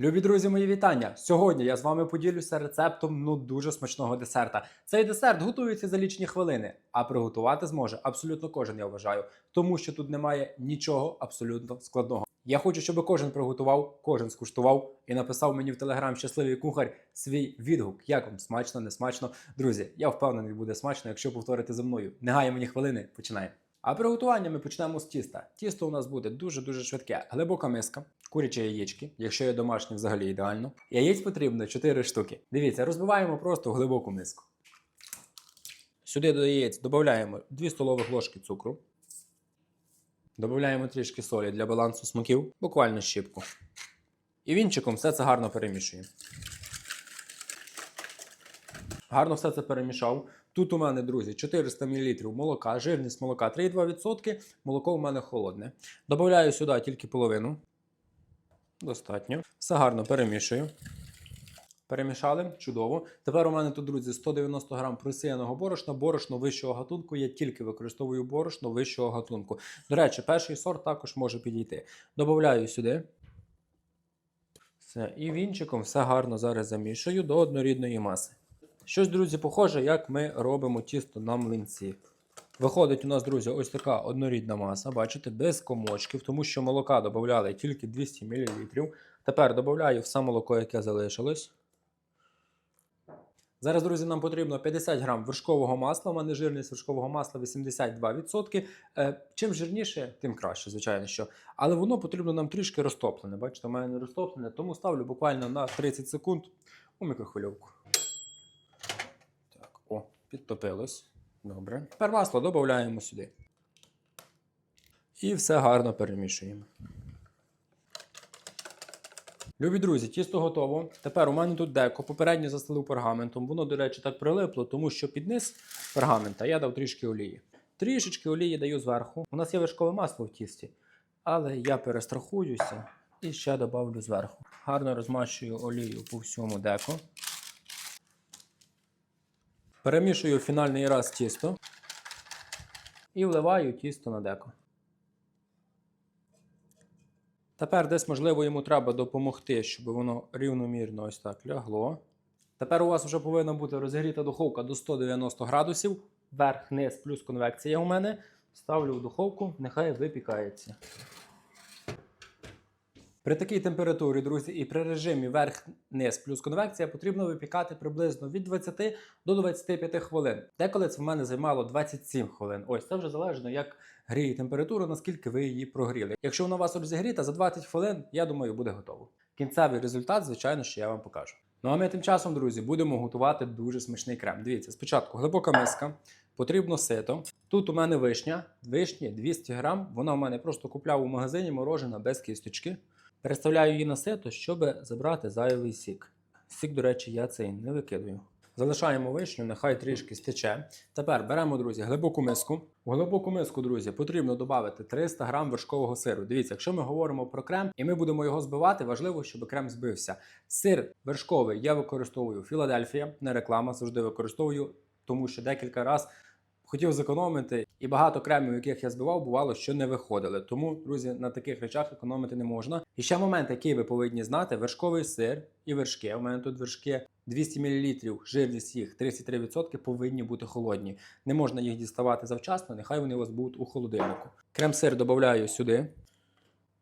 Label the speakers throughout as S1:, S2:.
S1: Любі друзі, мої вітання! Сьогодні я з вами поділюся рецептом ну дуже смачного десерта. Цей десерт готується за лічні хвилини, а приготувати зможе абсолютно кожен, я вважаю, тому що тут немає нічого абсолютно складного. Я хочу, щоб кожен приготував, кожен скуштував і написав мені в телеграм щасливий кухар свій відгук. Як вам смачно, не смачно. Друзі, я впевнений, буде смачно, якщо повторити за мною. Не гає мені хвилини, починаємо. А приготування ми почнемо з тіста. Тісто у нас буде дуже-дуже швидке. Глибока миска, курячі яєчки, якщо є домашні, взагалі ідеально. Яєць потрібно 4 штуки. Дивіться, розбиваємо просто в глибоку миску. Сюди до яєць додаємо 2 столових ложки цукру. Додаємо трішки солі для балансу смаків, буквально щіпку. І вінчиком все це гарно перемішуємо. Гарно все це перемішав. Тут у мене, друзі, 400 мл молока, жирність молока 3,2%. Молоко у мене холодне. Добавляю сюди тільки половину. Достатньо. Все гарно перемішую. Перемішали, чудово. Тепер у мене тут, друзі, 190 грам просіяного борошна, борошно вищого гатунку. Я тільки використовую борошно вищого гатунку. До речі, перший сорт також може підійти. Добавляю сюди. Все. І вінчиком все гарно зараз замішую до однорідної маси. Щось, друзі, похоже, як ми робимо тісто на млинці. Виходить у нас, друзі, ось така однорідна маса, бачите, без комочків, тому що молока додавали тільки 200 мл. Тепер додаю все молоко, яке залишилось. Зараз, друзі, нам потрібно 50 грам вершкового масла. У мене жирність вершкового масла 82%. Е, чим жирніше, тим краще, звичайно що. Але воно потрібно нам трішки розтоплене. Бачите, у мене не розтоплене, тому ставлю буквально на 30 секунд у мікрохвильовку. Підтопилось. Добре. Тепер масло додаємо сюди. І все гарно перемішуємо. Любі друзі, тісто готово. Тепер у мене тут деко. Попередньо застелив пергаментом. Воно, до речі, так прилипло, тому що під низ пергамента я дав трішки олії. Трішечки олії даю зверху. У нас є вершкове масло в тісті, але я перестрахуюся і ще додавлю зверху. Гарно розмащую олію по всьому деко. Перемішую фінальний раз тісто і вливаю тісто на деко. Тепер десь, можливо, йому треба допомогти, щоб воно рівномірно ось так лягло. Тепер у вас вже повинна бути розігріта духовка до 190 градусів. Верх, низ плюс конвекція у мене. Ставлю в духовку, нехай випікається. При такій температурі, друзі, і при режимі верх-низ плюс конвекція потрібно випікати приблизно від 20 до 25 хвилин. Деколи це в мене займало 27 хвилин. Ось це вже залежно, як гріє температура, наскільки ви її прогріли. Якщо вона у вас розігріта, за 20 хвилин, я думаю, буде готово. Кінцевий результат, звичайно, що я вам покажу. Ну а ми тим часом, друзі, будемо готувати дуже смачний крем. Дивіться, спочатку глибока миска, потрібно сито. Тут у мене вишня, вишні 200 грам. Вона у мене просто купляв у магазині морожена без кісточки. Переставляю її на сито, щоб забрати зайвий сік. Сік, до речі, я цей не викидаю. Залишаємо вишню, нехай трішки стече. Тепер беремо, друзі, глибоку миску. У глибоку миску, друзі, потрібно додати 300 грам вершкового сиру. Дивіться, якщо ми говоримо про крем і ми будемо його збивати, важливо, щоб крем збився. Сир вершковий я використовую Філадельфія, не реклама, завжди використовую, тому що декілька разів хотів зекономити, і багато кремів, яких я збивав, бувало, що не виходили. Тому, друзі, на таких речах економити не можна. І ще момент, який ви повинні знати: вершковий сир і вершки. У мене тут вершки 200 мл, жирність їх 33% повинні бути холодні. Не можна їх діставати завчасно, нехай вони у вас будуть у холодильнику. Крем-сир додаю сюди.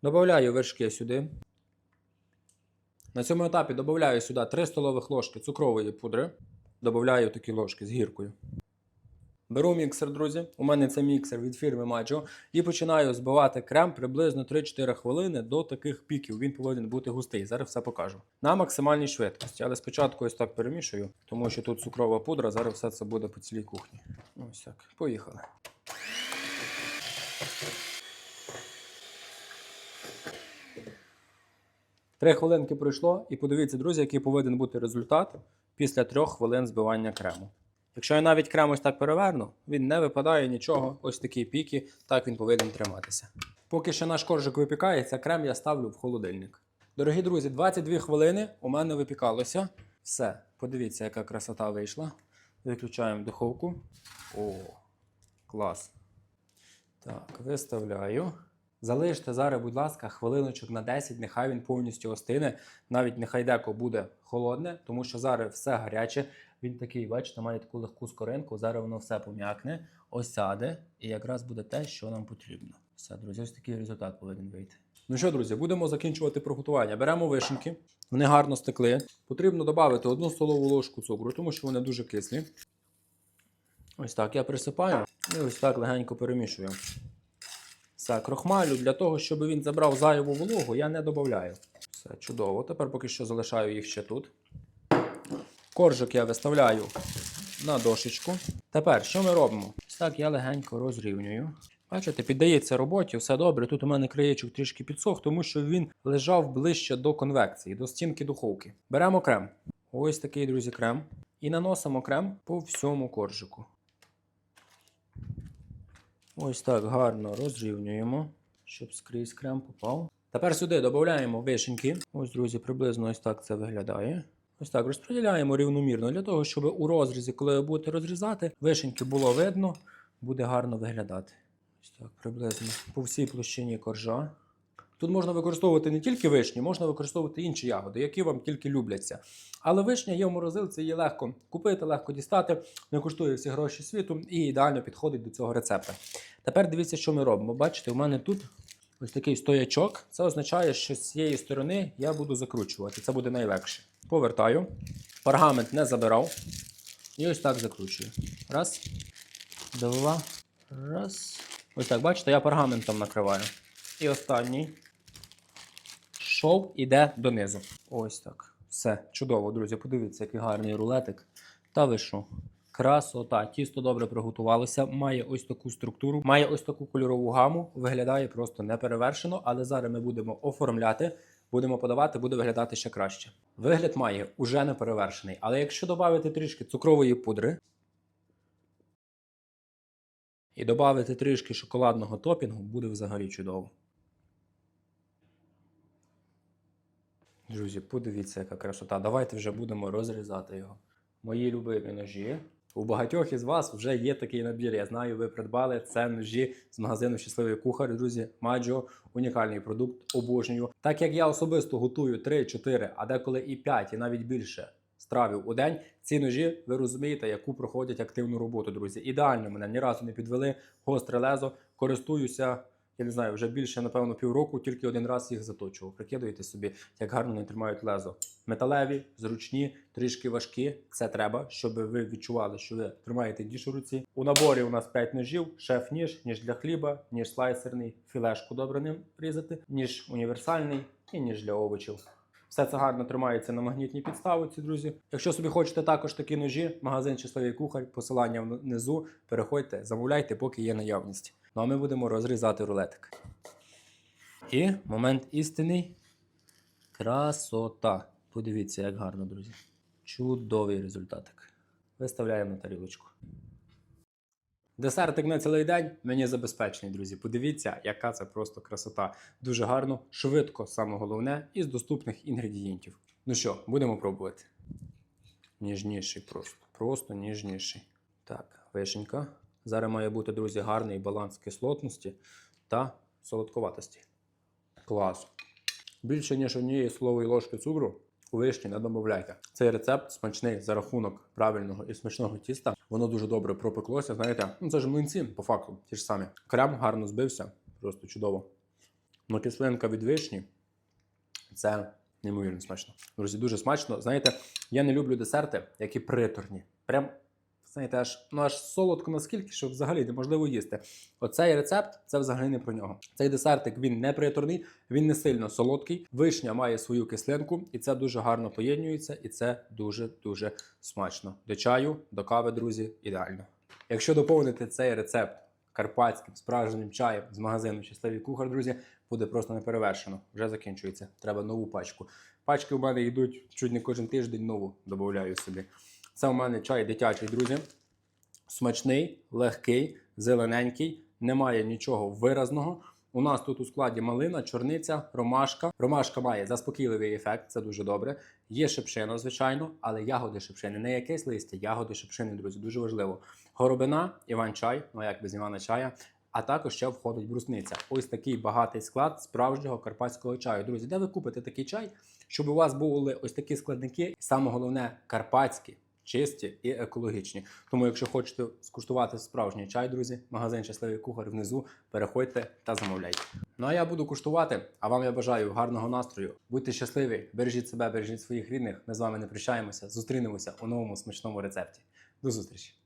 S1: Додаю вершки сюди. На цьому етапі додаю сюди 3 столових ложки цукрової пудри. Додаю такі ложки з гіркою. Беру міксер, друзі. У мене це міксер від фірми Maggio. І починаю збивати крем приблизно 3-4 хвилини до таких піків. Він повинен бути густий. Зараз все покажу. На максимальній швидкості. Але спочатку ось так перемішую, тому що тут цукрова пудра, зараз все це буде по цілій кухні. Ось так. Поїхали. Три хвилинки пройшло, і подивіться, друзі, який повинен бути результат після трьох хвилин збивання крему. Якщо я навіть крем ось так переверну, він не випадає нічого, ось такі піки, так він повинен триматися. Поки ще наш коржик випікається, крем я ставлю в холодильник. Дорогі друзі, 22 хвилини у мене випікалося. Все, подивіться, яка красота вийшла. Виключаємо духовку. О, клас. Так, виставляю. Залиште зараз, будь ласка, хвилиночок на 10, нехай він повністю остине. Навіть нехай деко буде холодне, тому що зараз все гаряче. Він такий, бачите, має таку легку скоринку. Зараз воно все пом'якне, осяде, і якраз буде те, що нам потрібно. Все, друзі, ось такий результат повинен вийти. Ну що, друзі, будемо закінчувати приготування. Беремо вишеньки, вони гарно стекли. Потрібно додати одну столову ложку цукру, тому що вони дуже кислі. Ось так я присипаю і ось так легенько перемішую. Все, крохмалю для того, щоб він забрав зайву вологу, я не додаю. Все чудово. Тепер поки що залишаю їх ще тут. Коржик я виставляю на дошечку. Тепер що ми робимо? Так я легенько розрівнюю. Бачите, піддається роботі, все добре. Тут у мене краєчок трішки підсох, тому що він лежав ближче до конвекції, до стінки духовки. Беремо крем. Ось такий, друзі, крем. І наносимо крем по всьому коржику. Ось так гарно розрівнюємо, щоб скрізь крем попав. Тепер сюди додаємо вишеньки. Ось, друзі, приблизно ось так це виглядає. Ось так розподіляємо рівномірно для того, щоб у розрізі, коли ви будете розрізати, вишеньки було видно, буде гарно виглядати. Ось так, приблизно по всій площині коржа. Тут можна використовувати не тільки вишні, можна використовувати інші ягоди, які вам тільки любляться. Але вишня є в морозилці, її легко купити, легко дістати, не коштує всі гроші світу і ідеально підходить до цього рецепта. Тепер дивіться, що ми робимо. Бачите, у мене тут ось такий стоячок. Це означає, що з цієї сторони я буду закручувати. Це буде найлегше. Повертаю. Пергамент не забирав. І ось так закручую. Раз, два, раз. Ось так, бачите, я пергаментом накриваю. І останній шов іде донизу. Ось так. Все, чудово, друзі. Подивіться, який гарний рулетик. Та ви що? Красота. Тісто добре приготувалося, має ось таку структуру, має ось таку кольорову гаму. Виглядає просто неперевершено, але зараз ми будемо оформляти, будемо подавати, буде виглядати ще краще. Вигляд має уже неперевершений, але якщо додати трішки цукрової пудри і додати трішки шоколадного топінгу, буде взагалі чудово. Друзі, подивіться, яка красота. Давайте вже будемо розрізати його. Мої любимі ножі. У багатьох із вас вже є такий набір. Я знаю, ви придбали це ножі з магазину Щасливий кухар. Друзі, Маджо, унікальний продукт, обожнюю. Так як я особисто готую 3-4, а деколи і 5, і навіть більше стравів у день. Ці ножі, ви розумієте, яку проходять активну роботу, друзі. Ідеально мене ні разу не підвели. Гостре лезо. Користуюся. Я не знаю, вже більше, напевно, півроку, тільки один раз їх заточував. Прикидуєте собі, як гарно вони тримають лезо. Металеві, зручні, трішки важкі. Це треба, щоб ви відчували, що ви тримаєте діж у руці. У наборі у нас 5 ножів: шеф-ніж, ніж для хліба, ніж слайсерний, філешку добре ним різати, ніж універсальний і ніж для овочів. Все це гарно тримається на магнітній підставці, друзі. Якщо собі хочете також такі ножі, магазин Щасливий кухар, посилання внизу. Переходьте, замовляйте, поки є наявність. Ну а ми будемо розрізати рулетик. І момент істини. Красота. Подивіться, як гарно, друзі. Чудовий результатик. Виставляємо на тарілочку. Десертик на цілий день мені забезпечений, друзі. Подивіться, яка це просто красота. Дуже гарно, швидко, саме головне, із доступних інгредієнтів. Ну що, будемо пробувати. Ніжніший просто. Просто ніжніший. Так, вишенька. Зараз має бути, друзі, гарний баланс кислотності та солодковатості. Клас. Більше, ніж однієї столової ложки цукру вишні не додавайте. Цей рецепт смачний за рахунок правильного і смачного тіста. Воно дуже добре пропеклося. Знаєте, ну це ж млинці, по факту, ті ж самі. Крем гарно збився, просто чудово. Ну, кислинка від вишні це неймовірно смачно. Друзі, дуже смачно. Знаєте, я не люблю десерти, які приторні. Прям, знаєте, аж ну аж солодко наскільки, що взагалі неможливо їсти. Оцей рецепт це взагалі не про нього. Цей десертик він не приторний, він не сильно солодкий. Вишня має свою кислинку, і це дуже гарно поєднюється, і це дуже дуже смачно. До чаю, до кави, друзі, ідеально. Якщо доповнити цей рецепт карпатським справжнім чаєм з магазину Щасливий кухар, друзі, буде просто неперевершено. Вже закінчується. Треба нову пачку. Пачки у мене йдуть чуть не кожен тиждень нову додаю собі. Це у мене чай дитячий, друзі. Смачний, легкий, зелененький, немає нічого виразного. У нас тут у складі малина, чорниця, ромашка. Ромашка має заспокійливий ефект, це дуже добре. Є шипшина, звичайно, але ягоди шипшини, не якесь листя, ягоди шипшини, друзі, дуже важливо. Горобина, Іван чай, ну як без Івана чая, а також ще входить брусниця. Ось такий багатий склад справжнього карпатського чаю. Друзі, де ви купите такий чай, щоб у вас були ось такі складники, саме головне карпатські. Чисті і екологічні. Тому, якщо хочете скуштувати справжній чай, друзі, магазин Щасливий кухар внизу, переходьте та замовляйте. Ну а я буду куштувати. А вам я бажаю гарного настрою. Будьте щасливі, бережіть себе, бережіть своїх рідних. Ми з вами не прощаємося. Зустрінемося у новому смачному рецепті. До зустрічі!